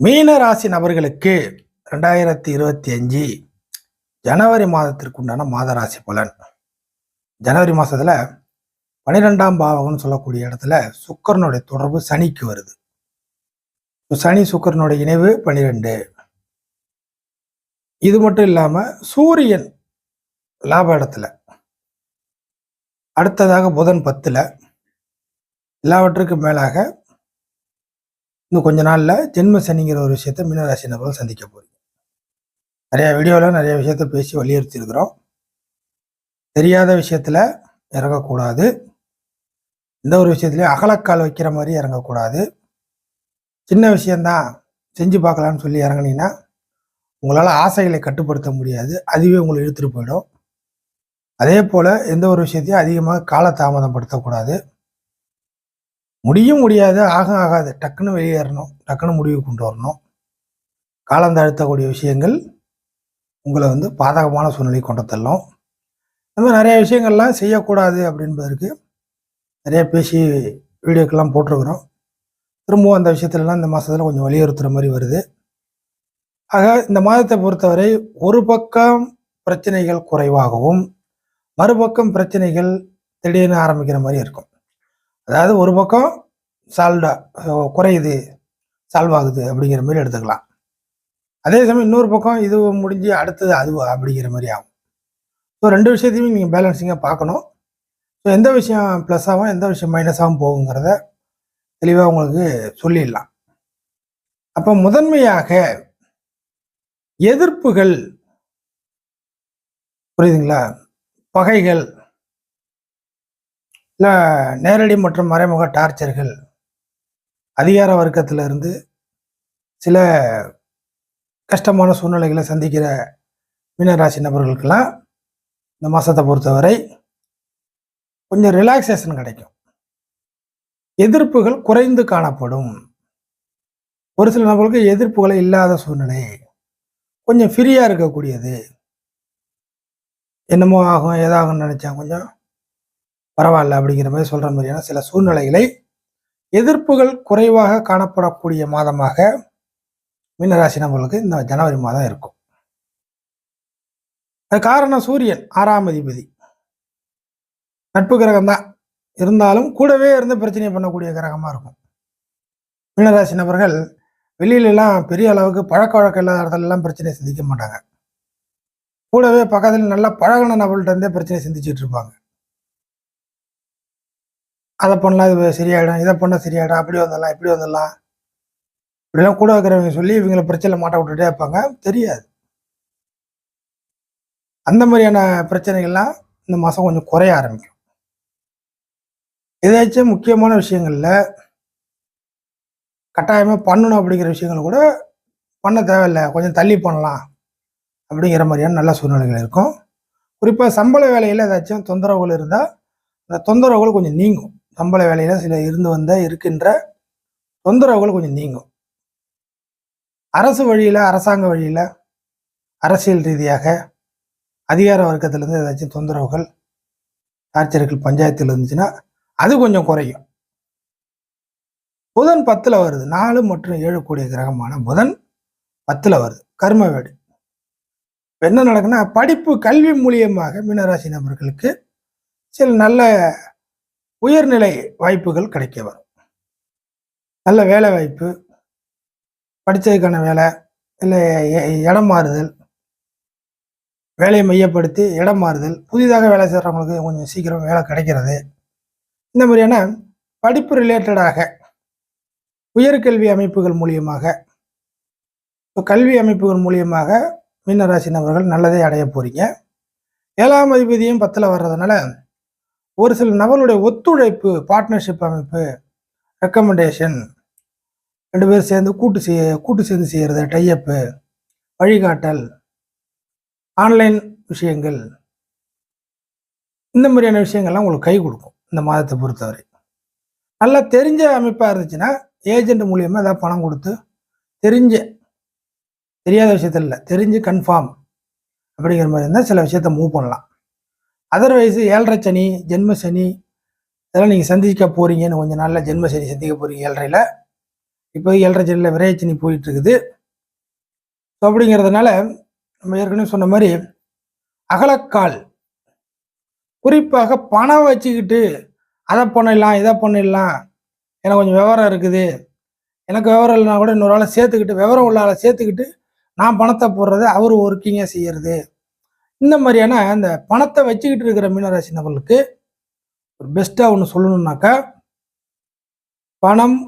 மீன ராசி நபர்களுக்கு ரெண்டாயிரத்தி இருபத்தி அஞ்சு ஜனவரி மாதத்திற்கு உண்டான மாத ராசி பலன். ஜனவரி மாதத்தில் பனிரெண்டாம் பாவகம்னு சொல்லக்கூடிய இடத்துல சுக்கரனுடைய தொடர்பு சனிக்கு வருது. சனி சுக்கரனுடைய இணைவு பனிரெண்டு. இது மட்டும் இல்லாமல் சூரியன் லாப இடத்துல. அடுத்ததாக புதன் பத்தில். எல்லாவற்றுக்கும் மேலாக இன்னும் கொஞ்ச நாளில் ஜென்ம சனிங்கிற ஒரு விஷயத்த மீனராசி நபர்கள் சந்திக்க போகிறீங்க நிறையா வீடியோவில் நிறைய விஷயத்த பேசி வலியுறுத்தி இருக்கிறோம் தெரியாத விஷயத்தில் இறங்கக்கூடாது. எந்த ஒரு விஷயத்துலையும் அகலக்கால் வைக்கிற மாதிரி இறங்கக்கூடாது. சின்ன விஷயந்தான் செஞ்சு பார்க்கலான்னு சொல்லி இறங்குனீங்கன்னா உங்களால் ஆசைகளை கட்டுப்படுத்த முடியாது. அதுவே உங்களை இழுத்துட்டு போயிடும். அதே போல் எந்த ஒரு விஷயத்தையும் அதிகமாக காலதாமதப்படுத்தக்கூடாது. முடியும் முடியாது ஆக ஆகாது. டக்குன்னு வெளியேறணும். டக்குன்னு முடிவு கொண்டு வரணும். காலம் தாழ்த்தக்கூடிய விஷயங்கள் உங்களை வந்து பாதகமான சூழ்நிலை கொண்டு தள்ளும். இந்த மாதிரி நிறைய விஷயங்கள்லாம் செய்யக்கூடாது அப்படின்பதற்கு நிறைய பேசி வீடியோக்கெல்லாம் போட்டிருக்கிறோம். திரும்பவும் அந்த விஷயத்துலலாம் இந்த மாதத்தில் கொஞ்சம் வலியுறுத்துகிற மாதிரி வருது. ஆக இந்த மாதத்தை பொறுத்தவரை ஒரு பக்கம் பிரச்சனைகள் குறைவாகவும் மறுபக்கம் பிரச்சனைகள் திடீர்னு ஆரம்பிக்கிற மாதிரி இருக்கும். அதாவது ஒரு பக்கம் சால்டா குறையுது சால்வ் ஆகுது அப்படிங்கிற மாதிரி எடுத்துக்கலாம். அதே சமயம் இன்னொரு பக்கம் இது முடிஞ்சு அடுத்தது அது அப்படிங்கிற மாதிரி ஆகும். ஸோ ரெண்டு விஷயத்தையுமே நீங்கள் பேலன்ஸிங்காக பார்க்கணும். ஸோ எந்த விஷயம் ப்ளஸ் ஆகும் எந்த விஷயம் மைனஸாகவும் போகுங்கிறத தெளிவாக உங்களுக்கு சொல்லிடலாம். அப்போ முதன்மையாக எதிர்ப்புகள் புரியுதுங்களா? பகைகள் இல்லை நேரடி மற்றும் மறைமுக டார்ச்சர்கள் அதிகார வர்க்கத்திலிருந்து சில கஷ்டமான சூழ்நிலைகளை சந்திக்கிற மீனராசி நபர்களுக்கெல்லாம் இந்த மாதத்தை பொறுத்தவரை கொஞ்சம் ரிலாக்ஸேஷன் கிடைக்கும். எதிர்ப்புகள் குறைந்து காணப்படும். ஒரு சில நபர்களுக்கு எதிர்ப்புகளை இல்லாத சூழ்நிலை கொஞ்சம் ஃப்ரீயாக இருக்கக்கூடியது. என்னமோ ஆகும் ஏதாகும்னு நினச்சா கொஞ்சம் பரவாயில்ல அப்படிங்கிற மாதிரி சொல்கிற மாதிரியான சில சூழ்நிலைகளை எதிர்ப்புகள் குறைவாக காணப்படக்கூடிய மாதமாக மீனராசி நபர்களுக்கு இந்த ஜனவரி மாதம் இருக்கும். அது காரணம் சூரியன் ஆறாம் அதிபதி. நட்பு கிரகம் தான் இருந்தாலும் கூடவே இருந்து பிரச்சனை பண்ணக்கூடிய கிரகமாக இருக்கும். மீனராசி நபர்கள் வெளியிலலாம் பெரிய அளவுக்கு பழக்க வழக்கம் இல்லாத இடத்துலலாம் பிரச்சனை சந்திக்க மாட்டாங்க. கூடவே பக்கத்தில் நல்லா பழகின நபர்கள்ட்ட இருந்தே பிரச்சனை சந்திச்சுட்டு இருப்பாங்க. அதை பண்ணலாம் இது சரியாயிடும் இதை பண்ணால் சரியாயிடும் அப்படி வந்துடலாம் இப்படி வந்துடலாம். இப்படிலாம் கூட இருக்கிறவங்க சொல்லி இவங்களை பிரச்சனை மாட்ட விட்டுட்டே இருப்பாங்க. தெரியாது. அந்த மாதிரியான பிரச்சனைகள்லாம் இந்த மாதம் கொஞ்சம் குறைய ஆரம்பிக்கும். ஏதாச்சும் முக்கியமான விஷயங்களில் கட்டாயமாக பண்ணணும் அப்படிங்கிற விஷயங்கள் கூட பண்ண தேவையில்லை. கொஞ்சம் தள்ளி பண்ணலாம் அப்படிங்கிற மாதிரியான நல்ல சூழ்நிலைகள் இருக்கும். குறிப்பாக சம்பள வேலையில் ஏதாச்சும் தொந்தரவுகள் இருந்தால் அந்த தொந்தரவுகள் கொஞ்சம் நீங்கும். சம்பள வேலையில் சில இருந்து வந்த இருக்கின்ற தொந்தரவுகள் கொஞ்சம் நீங்கும். அரசு வழியில் அரசாங்க வழியில் அரசியல் ரீதியாக அதிகார வர்க்கத்திலேருந்து ஏதாச்சும் தொந்தரவுகள் டார்ச்சர்கள் பஞ்சாயத்தில் இருந்துச்சுன்னா அது கொஞ்சம் குறையும். புதன் பத்தில் வருது. நாலு மற்றும் ஏழு கூடிய கிரகமான புதன் பத்தில் வருது. கர்ம வீடு. என்ன நடக்குன்னா படிப்பு கல்வி மூலியமாக மீனராசி நபர்களுக்கு சில நல்ல உயர்நிலை வாய்ப்புகள் கிடைக்க வரும். நல்ல வேலை வாய்ப்பு படித்ததுக்கான வேலை இல்லை இடம் மாறுதல் வேலையை மையப்படுத்தி இடம் மாறுதல் புதிதாக வேலை செய்கிறவங்களுக்கு கொஞ்சம் சீக்கிரம் வேலை கிடைக்கிறது. இந்த மாதிரியான படிப்பு ரிலேட்டடாக உயர்கல்வி அமைப்புகள் மூலியமாக இப்போ கல்வி அமைப்புகள் மூலியமாக மீனராசி நபர்கள் நல்லதை அடைய போகிறீங்க ஏழாம் அதிபதியும் பத்தில் வர்றதுனால ஒரு சில நபர்களுடைய ஒத்துழைப்பு பார்ட்னர்ஷிப் அமைப்பு ரெக்கமெண்டேஷன் ரெண்டு பேரும் சேர்ந்து கூட்டு செய்ய கூட்டு சேர்ந்து செய்கிறது டைஅப்பு வழிகாட்டல் ஆன்லைன் விஷயங்கள். இந்த மாதிரியான விஷயங்கள்லாம் உங்களுக்கு கை கொடுக்கும் இந்த மாதத்தை பொறுத்தவரை. நல்லா தெரிஞ்ச அமைப்பாக இருந்துச்சுன்னா ஏஜென்ட் மூலியமாக ஏதாவது பணம் கொடுத்து தெரிஞ்ச தெரியாத விஷயத்தில் இல்லை தெரிஞ்சு கன்ஃபார்ம் அப்படிங்கிற மாதிரி இருந்தால் சில விஷயத்த மூவ் பண்ணலாம். அதர்வைஸ் ஏழரை சனி ஜென்ம சனி இதெல்லாம் நீங்கள் சந்திக்க போறீங்கன்னு கொஞ்சம் நாளில் ஜென்ம சனி சந்திக்க போறீங்க ஏழரையில். இப்போ ஏழரை சனியில் விரையச்சனி போயிட்டு இருக்குது ஸோ அப்படிங்கிறதுனால நம்ம ஏற்கனவே சொன்ன மாதிரி அகலக்கால் குறிப்பாக பணம் வச்சுக்கிட்டு அதை பண்ணிடலாம் இதை பண்ணிடலாம். எனக்கு கொஞ்சம் விவரம் இருக்குது. எனக்கு விவரம் இல்லைனா கூட இன்னொரு ஆளை சேர்த்துக்கிட்டு விவரம் உள்ள ஆளை சேர்த்துக்கிட்டு நான் பணத்தை போடுறது அவர் ஒர்க்கிங்காக செய்யறது. இந்த மாதிரியான அந்த பணத்தை வச்சுக்கிட்டு இருக்கிற மீனராசி நபர்களுக்கு ஒரு பெஸ்ட்டாக ஒன்று சொல்லணுன்னாக்கா பணம்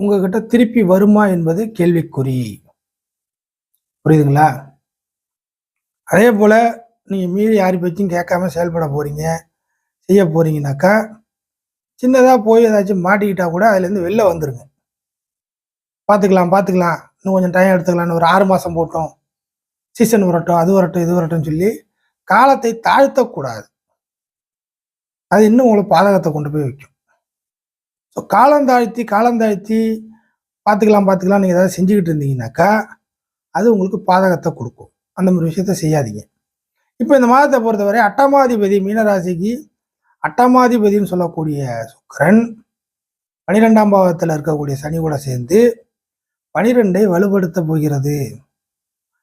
உங்ககிட்ட திருப்பி வருமா என்பது கேள்விக்குறி. புரியுதுங்களா? அதே போல் நீங்கள் மீறி யார் பேச்சும் கேட்காம செயல்பட போகிறீங்க செய்ய போகிறீங்கனாக்கா சின்னதாக போய் ஏதாச்சும் மாட்டிக்கிட்டா கூட அதுலேருந்து வெளில வந்துருங்க. பார்த்துக்கலாம் பார்த்துக்கலாம். இன்னும் கொஞ்சம் டைம் எடுத்துக்கலாம்னு ஒரு ஆறு மாதம் போட்டோம். சீசன் வரட்டும் அது வரட்டும் இது வரட்டும் சொல்லி காலத்தை தாழ்த்தக்கூடாது. அது இன்னும் உங்களுக்கு பாதகத்தை கொண்டு போய் வைக்கும். ஸோ காலம் தாழ்த்தி காலம் தாழ்த்தி பார்த்துக்கலாம் பார்த்துக்கலாம். நீங்கள் ஏதாவது செஞ்சுக்கிட்டு இருந்தீங்கன்னாக்கா அது உங்களுக்கு பாதகத்தை கொடுக்கும். அந்த மாதிரி விஷயத்த செய்யாதீங்க. இப்போ இந்த மாதத்தை பொறுத்தவரை அட்டமாதிபதி மீனராசிக்கு அட்டமாதிபதினு சொல்லக்கூடிய சுக்கிரன் பனிரெண்டாம் பாவத்தில் இருக்கக்கூடிய சனி கூட சேர்ந்து பனிரெண்டை வலுப்படுத்த போகிறது.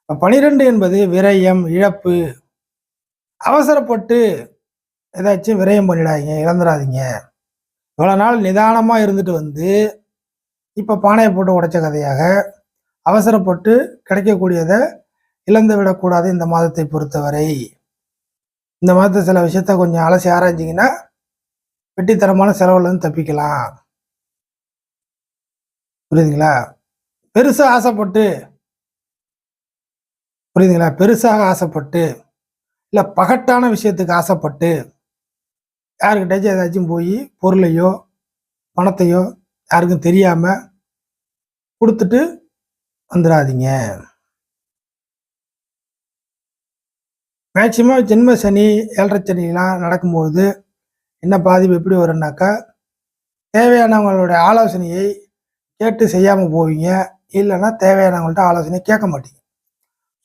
பனிரெண்டு என்பது விரயம் இழப்பு. அவசரப்பட்டு ஏதாச்சும் விரயம் பண்ணிடாதீங்க இழந்துடாதீங்க இவ்வளோ நாள் நிதானமாக இருந்துட்டு வந்து இப்போ பானையை போட்டு உடைச்ச கதையாக அவசரப்பட்டு கிடைக்கக்கூடியதை இழந்து விடக்கூடாது இந்த மாதத்தை பொறுத்தவரை. இந்த மாதத்தை சில விஷயத்த கொஞ்சம் அலசி ஆராய்ஞ்சிங்கன்னா வெட்டித்தரமான செலவுலேருந்து தப்பிக்கலாம். புரியுதுங்களா? பெருசாக ஆசைப்பட்டு புரியுதுங்களா? பெருசாக ஆசைப்பட்டு இல்லை பகட்டான விஷயத்துக்கு ஆசைப்பட்டு யாருக்கிட்டாச்சும் ஏதாச்சும் போய் பொருளையோ பணத்தையோ யாருக்கும் தெரியாமல் கொடுத்துட்டு வந்துடாதீங்க மேக்சிமம் ஜென்ம சனி ஏழரை சனிலாம் நடக்கும்பொழுது என்ன பாதிப்பு எப்படி வரும்னாக்கா தேவையானவங்களுடைய ஆலோசனையை கேட்டு செய்யாமல் போவீங்க. இல்லைன்னா தேவையானவங்கள்ட்ட ஆலோசனை கேட்க மாட்டீங்க.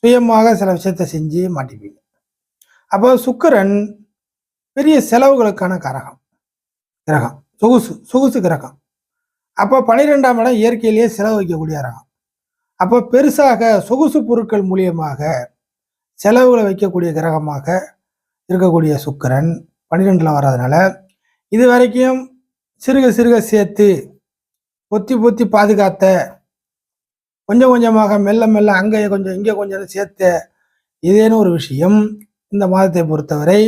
சுயமாக சில விஷயத்த செஞ்சு மாட்டிப்பீங்க. அப்போ சுக்கரன் பெரிய செலவுகளுக்கான கரகம். கிரகம். சொகுசு சொகுசு கிரகம். அப்போ பனிரெண்டாம் இடம் இயற்கையிலேயே செலவு வைக்கக்கூடிய ரகம் அப்போ பெருசாக சொகுசு பொருட்கள் மூலியமாக செலவுகளை வைக்கக்கூடிய கிரகமாக இருக்கக்கூடிய சுக்கரன் பன்னிரெண்டில் வர்றதுனால இது வரைக்கும் சிறுக சிறுக சேர்த்து பொத்தி பொத்தி பாதுகாத்த கொஞ்சம் கொஞ்சமாக மெல்ல மெல்ல அங்கே கொஞ்சம் இங்கே கொஞ்சம் சேர்த்து இதேன்னு ஒரு விஷயம் இந்த மாதத்தை பொறுத்தவரை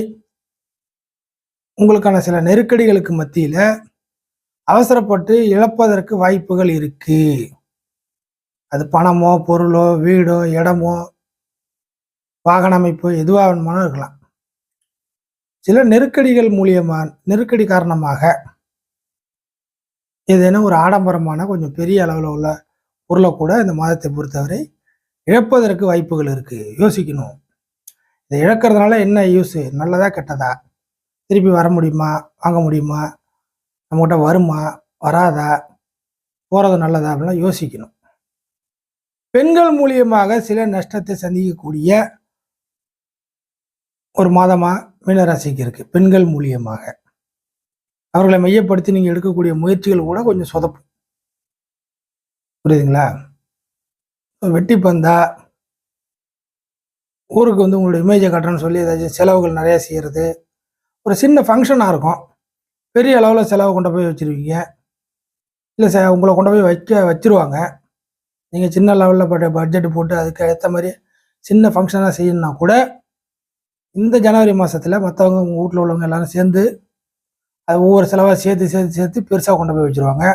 உங்களுக்கான சில நெருக்கடிகளுக்கு மத்தியில் அவசரப்பட்டு இழப்பதற்கு வாய்ப்புகள் இருக்கு. அது பணமோ பொருளோ வீடோ இடமோ வாகன அமைப்பு எதுவாக வேணுமானோ இருக்கலாம். சில நெருக்கடிகள் மூலியமாக நெருக்கடி காரணமாக ஏதேனும் ஒரு ஆடம்பரமான கொஞ்சம் பெரிய அளவில் உள்ள பொருளை கூட இந்த மாதத்தை பொறுத்தவரை இழப்பதற்கு வாய்ப்புகள் இருக்குது யோசிக்கணும். இதை இழக்கிறதுனால என்ன யூஸு நல்லதா கெட்டதா? திருப்பி வர முடியுமா? வாங்க முடியுமா? நம்மகிட்ட வருமா? வராதா? போகிறது நல்லதா? அப்படிலாம் யோசிக்கணும். பெண்கள் மூலியமாக சில நஷ்டத்தை சந்திக்கக்கூடிய ஒரு மாதமாக மீனராசிக்கு இருக்குது பெண்கள் மூலியமாக. அவர்களை மையப்படுத்தி நீங்கள் எடுக்கக்கூடிய முயற்சிகள் கூட கொஞ்சம் சொதப்பும். புரியுதுங்களா? வெட்டி பந்தா ஊருக்கு வந்து உங்களோட இமேஜை கட்டணும்னு சொல்லி ஏதாச்சும் செலவுகள் நிறையா செய்கிறது ஒரு சின்ன ஃபங்க்ஷனாக இருக்கும். பெரிய அளவில் செலவு கொண்டு போய் வச்சுருவீங்க. இல்லை சார் உங்களை கொண்டு போய் வைக்க வச்சிருவாங்க. நீங்கள் சின்ன லெவலில் பட்ட பட்ஜெட் போட்டு அதுக்கு ஏற்ற மாதிரி சின்ன ஃபங்க்ஷனாக செய்யணும்னா கூட இந்த ஜனவரி மாதத்தில் மற்றவங்க உங்கள் வீட்டில் உள்ளவங்க எல்லாரும் சேர்ந்து அது ஒவ்வொரு செலவாக சேர்த்து சேர்த்து சேர்த்து பெருசாக கொண்டு போய் வச்சுருவாங்க.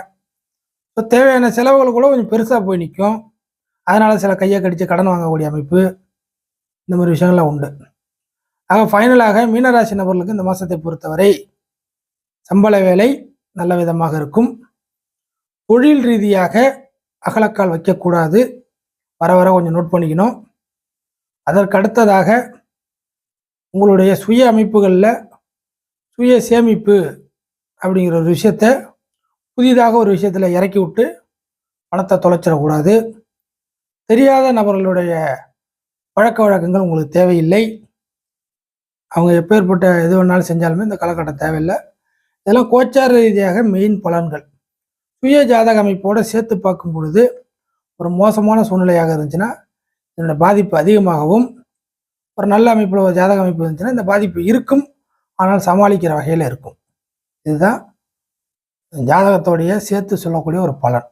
ஸோ தேவையான செலவுகள் கூட கொஞ்சம் பெருசாக போய் நிற்கும் அதனால் சில கையை கடித்து கடன் வாங்கக்கூடிய அமைப்பு இந்த மாதிரி விஷயங்கள்லாம் உண்டு. ஆக ஃபைனலாக மீனராசி நபர்களுக்கு இந்த மாதத்தை பொறுத்தவரை சம்பள வேலை நல்ல விதமாக இருக்கும். தொழில் ரீதியாக அகலக்கால் வைக்கக்கூடாது. வர வர கொஞ்சம் நோட் பண்ணிக்கணும். அதற்கு அடுத்ததாக உங்களுடைய சுய அமைப்புகளில் சுய சேமிப்பு அப்படிங்கிற ஒரு விஷயத்த புதிதாக ஒரு விஷயத்தில் இறக்கி விட்டு பணத்தை தொலைச்சிடக்கூடாது. தெரியாத நபர்களுடைய பழக்க வழக்கங்கள் உங்களுக்கு தேவையில்லை. அவங்க எப்பேற்பட்ட எது வேணாலும் செஞ்சாலுமே இந்த காலகட்டம் தேவையில்லை. இதெல்லாம் கோச்சார ரீதியாக மெயின் பலன்கள். சுய ஜாதக அமைப்போடு சேர்த்து பார்க்கும் பொழுது ஒரு மோசமான சூழ்நிலையாக இருந்துச்சுன்னா இதனுடைய பாதிப்பு அதிகமாகவும் ஒரு நல்ல அமைப்பில் ஒரு ஜாதக அமைப்பு இருந்துச்சுன்னா இந்த பாதிப்பு இருக்கும். ஆனால் சமாளிக்கிற வகையில் இருக்கும். இதுதான் ஜாதகத்தோடைய சேர்த்து சொல்லக்கூடிய ஒரு பலன்.